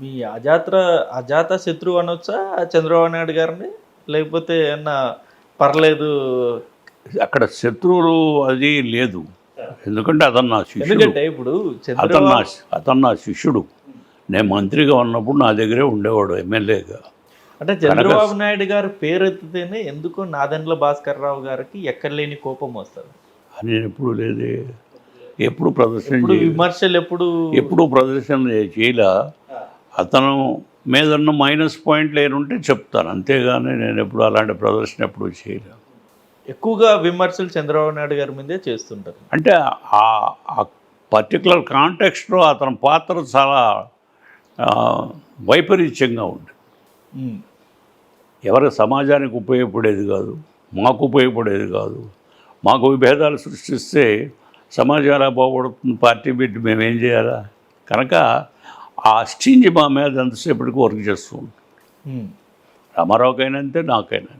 మీ అజాత్ర అజాత శత్రువు అనొచ్చా? చంద్రబాబు నాయుడు గారిని? లేకపోతే ఏమన్నా పర్లేదు? అక్కడ శత్రువులు అది లేదు. ఎందుకంటే అతను నా శిష్యుడు. ఎందుకంటే ఇప్పుడు అతను చంద్రబాబు నా అతను నా శిష్యుడు. నేను మంత్రిగా ఉన్నప్పుడు నా దగ్గరే ఉండేవాడు ఎమ్మెల్యేగా. అంటే చంద్రబాబు నాయుడు గారు పేరు ఎత్తితేనే ఎందుకు నాదెండ్ల భాస్కర్ రావు గారికి ఎక్కడలేని కోపం వస్తుంది? అని నేను ఎప్పుడు లేదే. ఎప్పుడు ప్రదర్శన ఇప్పుడు విమర్శలు ఎప్పుడు ఎప్పుడు ప్రదర్శన చేయలే. అతను మీద ఉన్న మైనస్ పాయింట్లు ఏనుంటే చెప్తాను. అంతేగాని నేను ఎప్పుడు అలాంటి ప్రదర్శన ఎప్పుడు చేయలే ఎక్కువగా విమర్శలు చంద్రబాబు నాయుడు గారి మీదే చేస్తుంటారు. అంటే ఆ పర్టికులర్ కాంటెక్స్ట్లో అతని పాత్ర చాలా వైపరీత్యంగా ఉంది. ఎవరి సమాజానికి ఉపయోగపడేది కాదు మాకు ఉపయోగపడేది కాదు. మాకు విభేదాలు సృష్టిస్తే సమాజం ఎలా బాగుపడుతుంది పార్టీ పెట్టి మేము ఏం చేయాలా? కనుక ఆ స్టింజ్ మా మీద ఎంతసేపటికి వర్క్ చేస్తూ ఉంటాం. రామారావుకైనా అంతే నాకైనా.